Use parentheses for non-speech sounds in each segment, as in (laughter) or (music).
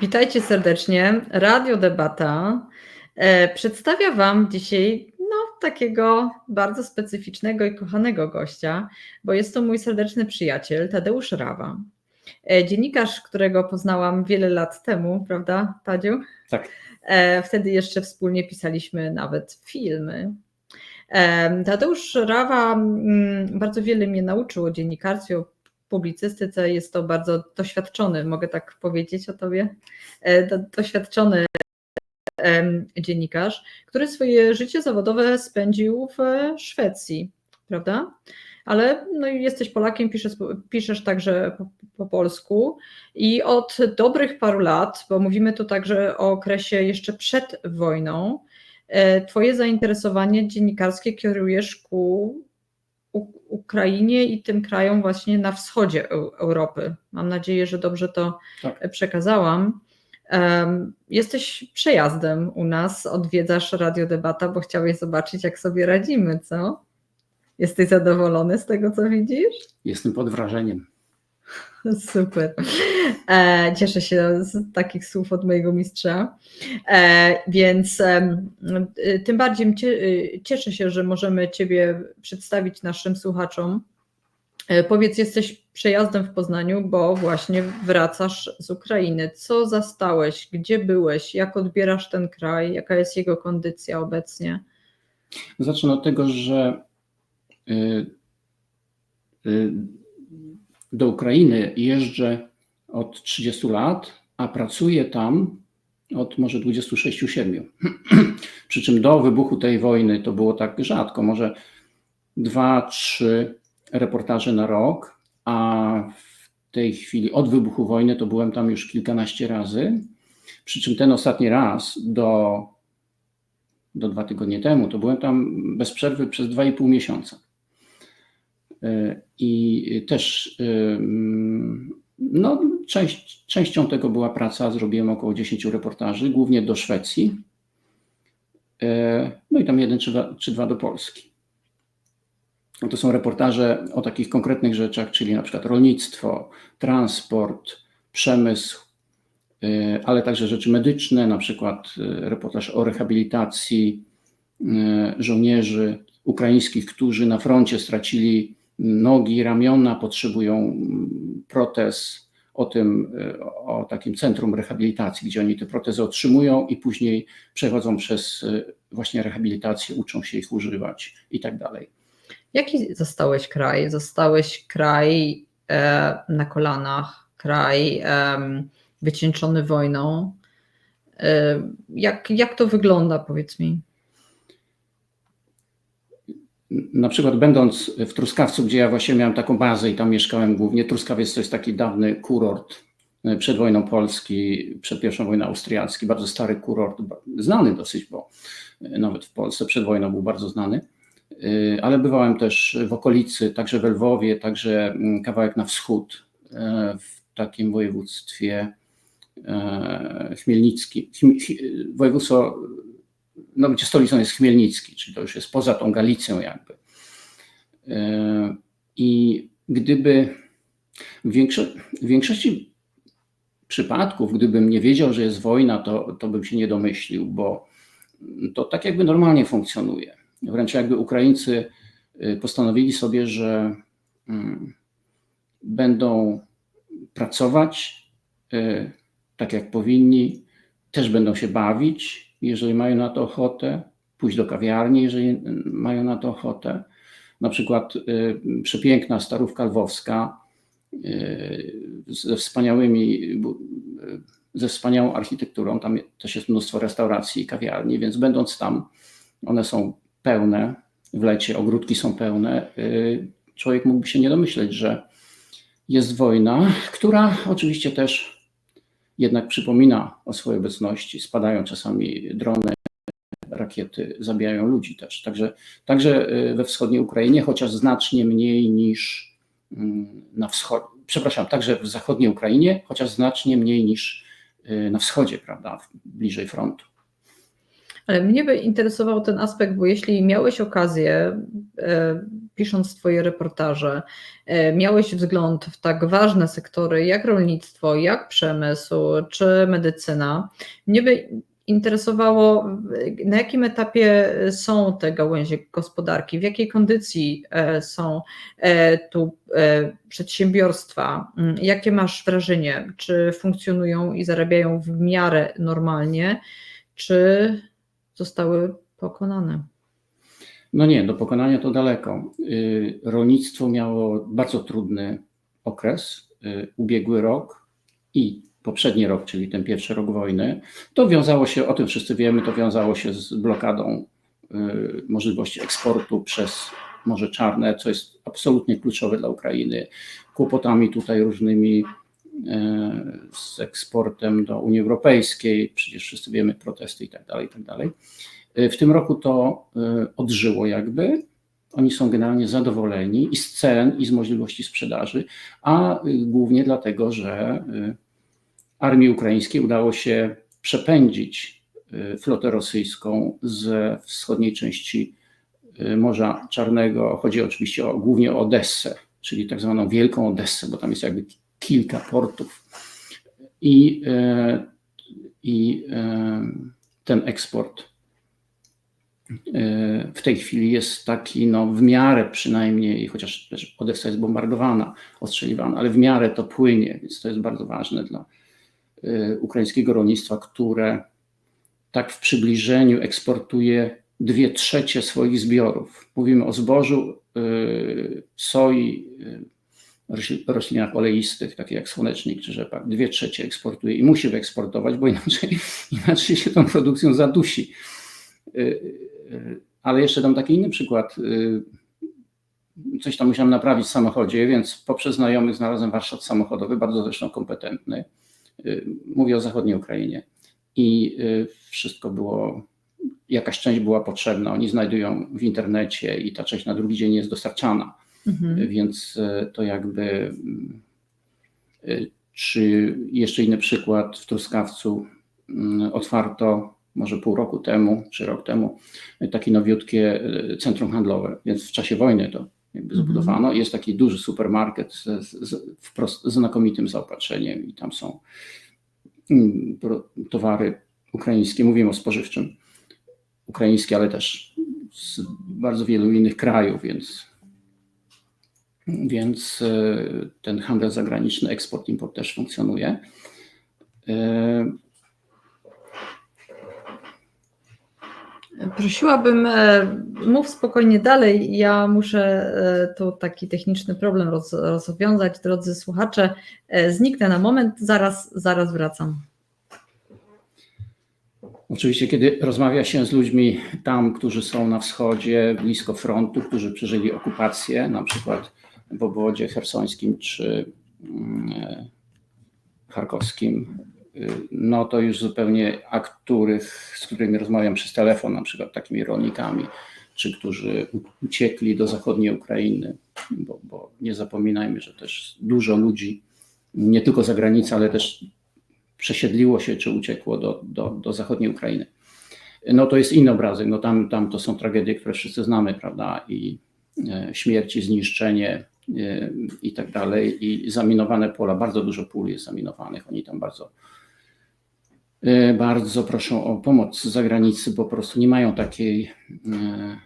Witajcie serdecznie. Radio Debata e, przedstawia Wam dzisiaj no, takiego bardzo specyficznego i kochanego gościa, bo jest to mój serdeczny przyjaciel Tadeusz Rawa. E, dziennikarz, którego poznałam wiele lat temu, prawda, Tadziu? Tak. E, wtedy jeszcze wspólnie pisaliśmy nawet filmy. Tadeusz Rawa mm, bardzo wiele mnie nauczył o dziennikarstwie, o publicystyce. Jest to bardzo doświadczony, mogę tak powiedzieć o tobie, e, do, doświadczony dziennikarz, który swoje życie zawodowe spędził w Szwecji, prawda? Ale no, jesteś Polakiem, piszesz, piszesz także po, po polsku i od dobrych paru lat, bo mówimy tu także o okresie jeszcze przed wojną, e, Twoje zainteresowanie dziennikarskie kierujesz ku Ukrainie i tym krajom właśnie na wschodzie Eu- Europy. Mam nadzieję, że dobrze to Tak. przekazałam. Em, Jesteś przejazdem u nas, odwiedzasz Radio Debata, bo chciałeś zobaczyć, jak sobie radzimy, co? Jesteś zadowolony z tego, co widzisz? Jestem pod wrażeniem. (laughs) Super. E, cieszę się z takich słów od mojego mistrza. E, więc y, tym bardziej y, cieszę się, że możemy Ciebie przedstawić naszym słuchaczom. E, powiedz, jesteś przejazdem w Poznaniu, bo właśnie wracasz z Ukrainy. Co zastałeś? Gdzie byłeś? Jak odbierasz ten kraj? Jaka jest jego kondycja obecnie? Zacznę od tego, że y, y, do Ukrainy jeżdżę od 30 lat, a pracuję tam od może 26-7. (clears throat) Przy czym do wybuchu tej wojny to było tak rzadko, może dwa, trzy reportaże na rok, a w tej chwili od wybuchu wojny to byłem tam już kilkanaście razy. Przy czym ten ostatni raz do do dwa tygodnie temu, to byłem tam bez przerwy przez 2,5 miesiąca. I też y, no, część, częścią tego była praca, zrobiłem około 10 reportaży, głównie do Szwecji. Y, No i tam jeden czy dwa, czy dwa do Polski. No To są reportaże o takich konkretnych rzeczach, czyli na przykład rolnictwo, transport, przemysł, y, ale także rzeczy medyczne, na przykład reportaż o rehabilitacji żołnierzy ukraińskich, którzy na froncie stracili nogi, ramiona, potrzebują mm, protez, o tym, y, o takim centrum rehabilitacji, gdzie oni te protezy otrzymują i później przechodzą przez y, właśnie rehabilitację, uczą się ich używać i tak dalej. Jaki zostałeś kraj? Zostałeś kraj e, na kolanach, kraj em, wycieńczony wojną. E, jak, jak to wygląda, powiedz mi? Na przykład będąc w Truskawcu, gdzie ja właśnie miałem taką bazę i tam mieszkałem głównie, Truskawiec to jest taki dawny kurort e, przed wojną Polski, przed pierwszą wojną austriacką, bardzo stary kurort, znany dosyć, bo e, nawet w Polsce przed wojną był bardzo znany, E, ale bywałem też w okolicy, także w Lwowie, także mm, kawałek na wschód, w takim województwie chmielnickim, województwo no, gdzie stolicą jest Chmielnicki, czyli to już jest poza tą Galicją jakby. E, I gdyby w, większo w większości przypadków, gdybym nie wiedział, że jest wojna, to, to bym się nie domyślił, bo to tak jakby normalnie funkcjonuje. Wręcz jakby Ukraińcy y, postanowili sobie, że mm, będą pracować y, tak jak powinni, też będą się bawić, jeżeli mają na to ochotę, pójść do kawiarni, jeżeli mają na to ochotę. Na przykład y, przepiękna Starówka Lwowska y, ze wspaniałymi, y, ze wspaniałą architekturą, tam też jest mnóstwo restauracji i kawiarni, więc będąc tam, one są pełne, w lecie ogródki są pełne, człowiek mógłby się nie domyśleć, że jest wojna, która oczywiście też jednak przypomina o swojej obecności. Spadają czasami drony, rakiety, zabijają ludzi też. Także, także y, we wschodniej Ukrainie, chociaż znacznie mniej niż mm, na wschodzie. Przepraszam, także w zachodniej Ukrainie, chociaż znacznie mniej niż y, na wschodzie, prawda, bliżej frontu. Ale mnie by interesował ten aspekt, bo jeśli miałeś okazję e, pisząc Twoje reportaże, e, miałeś wzgląd w tak ważne sektory jak rolnictwo, jak przemysł czy medycyna, mnie by interesowało, na jakim etapie są te gałęzie gospodarki, w jakiej kondycji e, są e, tu e, przedsiębiorstwa, jakie masz wrażenie, czy funkcjonują i zarabiają w miarę normalnie, czy zostały pokonane? No nie, do pokonania to daleko. Y, Rolnictwo miało bardzo trudny okres, y, ubiegły rok i poprzedni rok, czyli ten pierwszy rok wojny. To wiązało się, o tym wszyscy wiemy, to wiązało się z blokadą y, możliwości eksportu przez Morze Czarne, co jest absolutnie kluczowe dla Ukrainy. Kłopotami tutaj różnymi z eksportem do Unii Europejskiej, przecież wszyscy wiemy protesty i tak dalej, i tak dalej. W tym roku to y, odżyło jakby. Oni są generalnie zadowoleni i z cen, i z możliwości sprzedaży, a y, głównie dlatego, że y, armii ukraińskiej udało się przepędzić y, flotę rosyjską ze wschodniej części Morza Czarnego. Chodzi oczywiście o, głównie o Odessę, czyli tak zwaną Wielką Odessę, bo tam jest jakby kilka portów. I, i ten eksport w tej chwili jest taki, no w miarę przynajmniej, chociaż też Odessa jest bombardowana, ostrzeliwana, ale w miarę to płynie, więc to jest bardzo ważne dla y, ukraińskiego rolnictwa, które tak w przybliżeniu eksportuje dwie trzecie swoich zbiorów. Mówimy o zbożu, y, soi, rośl- roślinach oleistych, takich jak słonecznik czy rzepak. Dwie trzecie eksportuje i musi wyeksportować, bo inaczej, (laughs) inaczej się tą produkcją zadusi. Y, Ale jeszcze dam taki inny przykład. Y, Coś tam musiałem naprawić w samochodzie, więc poprzez znajomych znalazłem warsztat samochodowy, bardzo zresztą kompetentny. Y, Mówię o zachodniej Ukrainie. I wszystko było, jakaś część była potrzebna. Oni znajdują w internecie i ta część na drugi dzień jest dostarczana. Mhm. Więc to jakby. Czy jeszcze inny przykład w Truskawcu mm, otwarto może pół roku temu, czy rok temu, takie nowiutkie y, centrum handlowe. Więc w czasie wojny to jakby Mhm. zbudowano. Jest taki duży supermarket z, z, z wprost znakomitym zaopatrzeniem i tam są mm, towary ukraińskie. Mówimy o spożywczym. Ukraińskie, ale też z bardzo wielu innych krajów, więc więc e, ten handel zagraniczny, eksport, import też funkcjonuje. Prosiłabym, e, mów spokojnie dalej. Ja muszę e, tu taki techniczny problem roz, rozwiązać. Drodzy słuchacze, E, zniknę na moment, zaraz, zaraz wracam. Oczywiście, kiedy rozmawia się z ludźmi tam, którzy są na wschodzie, blisko frontu, którzy przeżyli okupację, na przykład w obwodzie hersońskim czy mm, charkowskim, no to już zupełnie, a których, z którymi rozmawiam przez telefon, na przykład takimi rolnikami, czy którzy uciekli do zachodniej Ukrainy, bo, bo nie zapominajmy, że też dużo ludzi, nie tylko za granicę, ale też przesiedliło się czy uciekło do, do, do zachodniej Ukrainy. No to jest inny obrazek, no tam, tam to są tragedie, które wszyscy znamy, prawda, i e, śmierci, zniszczenie e, i tak dalej, i zaminowane pola, bardzo dużo pól jest zaminowanych, oni tam bardzo bardzo proszą o pomoc z zagranicy, po prostu nie mają takiej, e,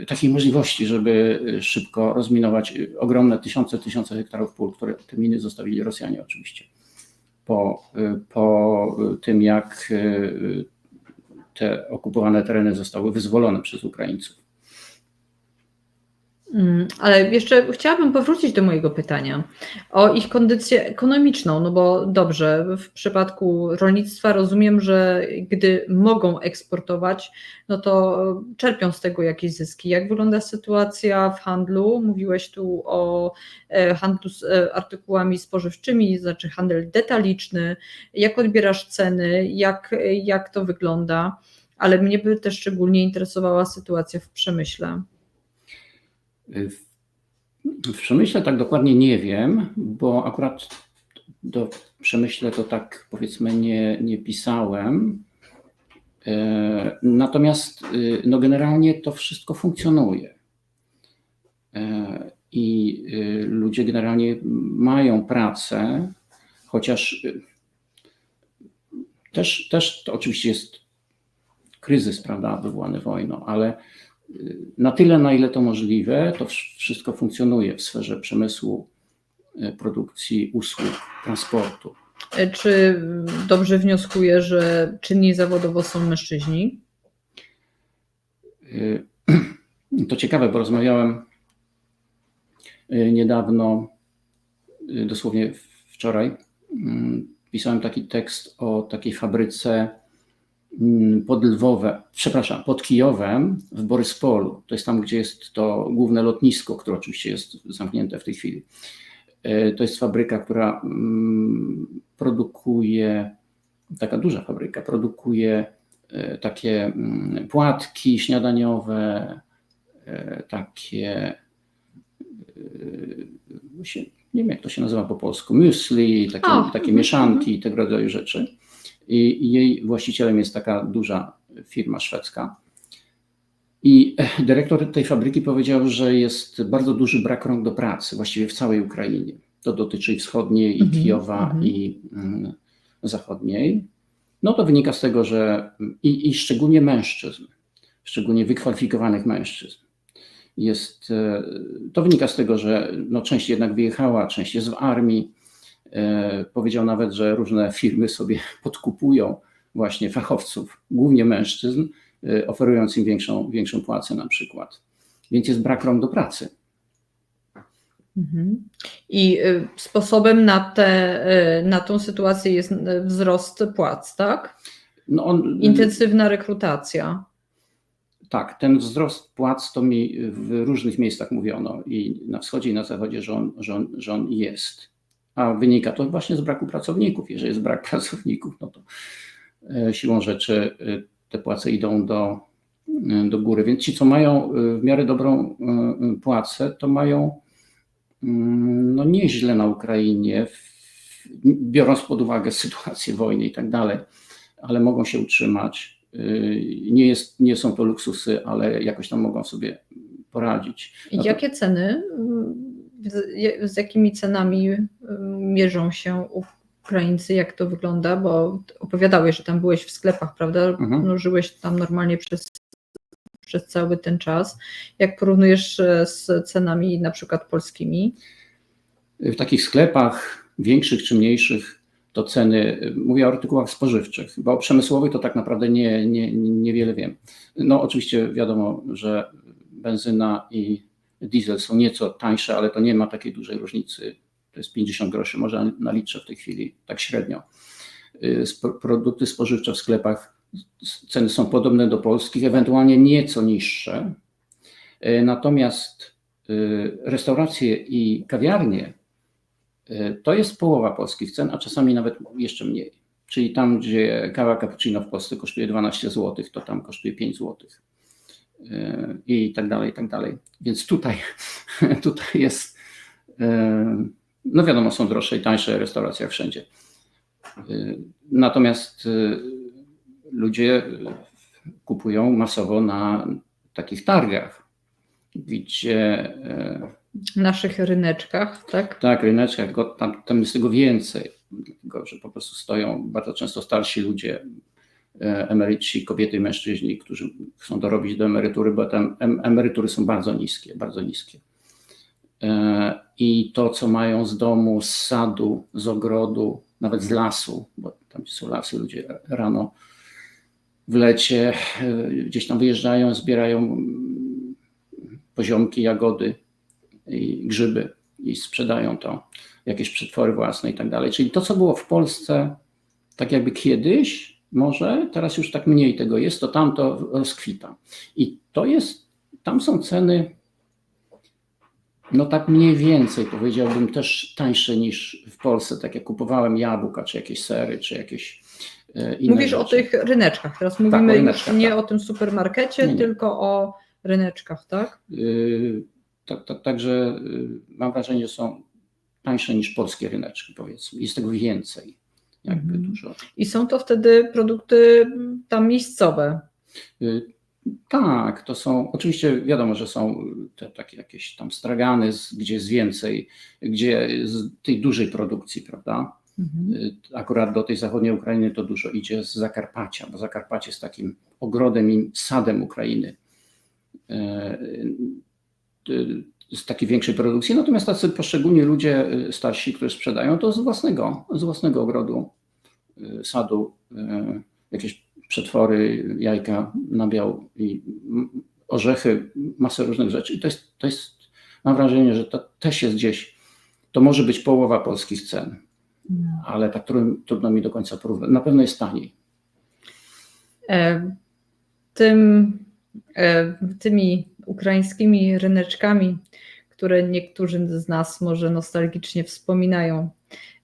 e, takiej możliwości, żeby szybko rozminować ogromne tysiące, tysiące hektarów pól, które te miny zostawili Rosjanie oczywiście po, po tym, jak te okupowane tereny zostały wyzwolone przez Ukraińców. Mm, Ale jeszcze chciałabym powrócić do mojego pytania o ich kondycję ekonomiczną, no bo dobrze, w przypadku rolnictwa rozumiem, że gdy mogą eksportować, no to czerpią z tego jakieś zyski. Jak wygląda sytuacja w handlu? Mówiłeś tu o e, handlu z e, artykułami spożywczymi, znaczy handel detaliczny. Jak odbierasz ceny? Jak, jak to wygląda? Ale mnie by też szczególnie interesowała sytuacja w przemyśle. W, przemyśle tak dokładnie nie wiem, bo akurat do przemyśle to tak powiedzmy nie, nie pisałem. E, Natomiast y, no generalnie to wszystko funkcjonuje. E, I y, ludzie generalnie mają pracę, chociaż y, też, też to oczywiście jest kryzys, prawda, wywołany wojną, ale na tyle, na ile to możliwe, to wsz- wszystko funkcjonuje w sferze przemysłu, y, produkcji, usług, transportu. E, Czy dobrze wnioskuję, że czynni zawodowo są mężczyźni? Y, (clears throat) To ciekawe, bo rozmawiałem niedawno, dosłownie wczoraj, mm, pisałem taki tekst o takiej fabryce pod Lwowem, przepraszam, pod Kijowem w Boryspolu. To jest tam, gdzie jest to główne lotnisko, które oczywiście jest zamknięte w tej chwili. Y, To jest fabryka, która mm, produkuje, taka duża fabryka, produkuje e, takie mm, płatki śniadaniowe, e, takie, e, nie wiem jak to się nazywa po polsku, muesli, takie, O, takie mieszanki i tego rodzaju rzeczy. I jej właścicielem jest taka duża firma szwedzka. I dyrektor tej fabryki powiedział, że jest bardzo duży brak rąk do pracy, właściwie w całej Ukrainie. To dotyczy i wschodniej, i Mhm, Kijowa, mhm. i mm, zachodniej. No to wynika z tego, że i, i szczególnie mężczyzn, szczególnie wykwalifikowanych mężczyzn. Jest, e, to wynika z tego, że no, część jednak wyjechała, część jest w armii. E, Powiedział nawet, że różne firmy sobie (laughs) podkupują właśnie fachowców, głównie mężczyzn, e, oferując im większą, większą płacę na przykład. Więc jest brak rąk do pracy. Mhm. I y, sposobem na, te, na tą sytuację jest wzrost płac, tak? No on, Intensywna rekrutacja. Tak, ten wzrost płac to mi w różnych miejscach mówiono i na wschodzie i na zachodzie, że on, że on, że on jest. A wynika to właśnie z braku pracowników. Jeżeli jest brak (laughs) pracowników, no to e, siłą rzeczy e, te płace idą do, e, do góry. Więc ci, co mają w miarę dobrą płacę, to mają mm, no nieźle na Ukrainie, biorąc pod uwagę (laughs) sytuację wojny i tak dalej, ale mogą się utrzymać. Nie, jest, nie są to luksusy, ale jakoś tam mogą sobie poradzić. I No to- jakie ceny, z, jakimi cenami y, mierzą się Ukraińcy, jak to wygląda? Bo opowiadałeś, że tam byłeś w sklepach, prawda? Mhm. No, żyłeś tam normalnie przez, przez cały ten czas. Jak porównujesz e, z cenami na przykład polskimi? W takich sklepach, większych czy mniejszych, to ceny, y, mówię o artykułach spożywczych, bo o przemysłowych to tak naprawdę nie, nie, niewiele wiem. No oczywiście wiadomo, że benzyna i diesel są nieco tańsze, ale to nie ma takiej dużej różnicy. To jest 50 groszy, może naliczę w tej chwili, tak średnio. Y, Produkty spożywcze w sklepach, ceny są podobne do polskich, ewentualnie nieco niższe. Y, Natomiast y, restauracje i kawiarnie to jest połowa polskich cen, a czasami nawet jeszcze mniej. Czyli tam, gdzie kawa cappuccino w Polsce kosztuje 12 zł, to tam kosztuje 5 zł. I tak dalej, i tak dalej. Więc tutaj, (laughs) tutaj jest, y, no wiadomo, są droższe i tańsze restauracje jak wszędzie. Y, Natomiast y, ludzie y, kupują masowo na takich targach, gdzie y, naszych ryneczkach, tak? tak, ryneczkach, tam, tam jest tego więcej, dlatego że po prostu stoją bardzo często starsi ludzie, emeryci, kobiety i mężczyźni, którzy chcą dorobić do emerytury, bo tam em- emerytury są bardzo niskie, bardzo niskie. E, I to, co mają z domu, z sadu, z ogrodu, nawet z lasu, bo tam są lasy, ludzie rano w lecie e, gdzieś tam wyjeżdżają, zbierają poziomki, jagody i grzyby i sprzedają to, jakieś przetwory własne i tak dalej. Czyli to, co było w Polsce, tak jakby kiedyś, może, teraz już tak mniej tego jest, to tam to rozkwita. I to jest, tam są ceny, no tak mniej więcej powiedziałbym też tańsze niż w Polsce, tak jak kupowałem jabłka, czy jakieś sery, czy jakieś e, inne Mówisz o rzeczy. tych ryneczkach. Teraz o mówimy już ryneczkach, nie tak. o tym supermarkecie, Nie, nie. tylko o ryneczkach, tak? Yy, tak, tak, Także yy, mam wrażenie, że są tańsze niż polskie ryneczki, powiedzmy. Jest tego więcej, jakby Mhm. dużo. I są to wtedy produkty tam miejscowe. Yy, Tak, to są, oczywiście wiadomo, że są te takie jakieś tam stragany, gdzie jest więcej, gdzie z tej dużej produkcji, prawda? Mhm. Y, Akurat do tej zachodniej Ukrainy to dużo idzie z Zakarpacia, bo Zakarpacie jest takim ogrodem i sadem Ukrainy. Z takiej większej produkcji, natomiast tacy poszczególni ludzie y, starsi, którzy sprzedają, to z własnego, z własnego ogrodu, y, sadu, y, jakieś przetwory, jajka, nabiał i orzechy, masę różnych rzeczy. I to jest, to jest mam wrażenie, że to też jest gdzieś, to może być połowa polskich cen ale tak trudno, trudno mi do końca porównać. Na pewno jest taniej. E, Tym, tymi ukraińskimi ryneczkami, które niektórzy z nas może nostalgicznie wspominają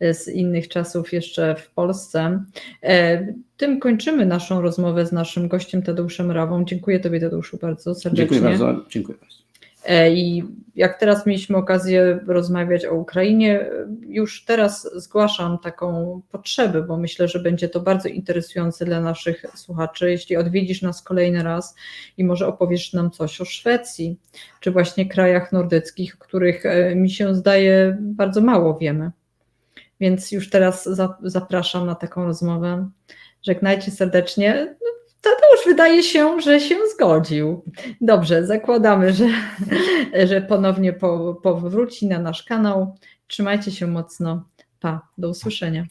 e, z innych czasów jeszcze w Polsce. E, Tym kończymy naszą rozmowę z naszym gościem Tadeuszem Rawą. Dziękuję Tobie Tadeuszy bardzo serdecznie. Dziękuję bardzo. Dziękuję bardzo. E, I jak teraz mieliśmy okazję rozmawiać o Ukrainie, e, już teraz zgłaszam taką potrzebę, bo myślę, że będzie to bardzo interesujące dla naszych słuchaczy. Jeśli odwiedzisz nas kolejny raz i może opowiesz nam coś o Szwecji, czy właśnie krajach nordyckich, których e, mi się zdaje bardzo mało wiemy. Więc już teraz za, zapraszam na taką rozmowę. Żegnajcie serdecznie. Tadeusz wydaje się, że się zgodził. Dobrze, zakładamy, że, (laughs) że ponownie po, powróci na nasz kanał. Trzymajcie się mocno. Pa, do usłyszenia.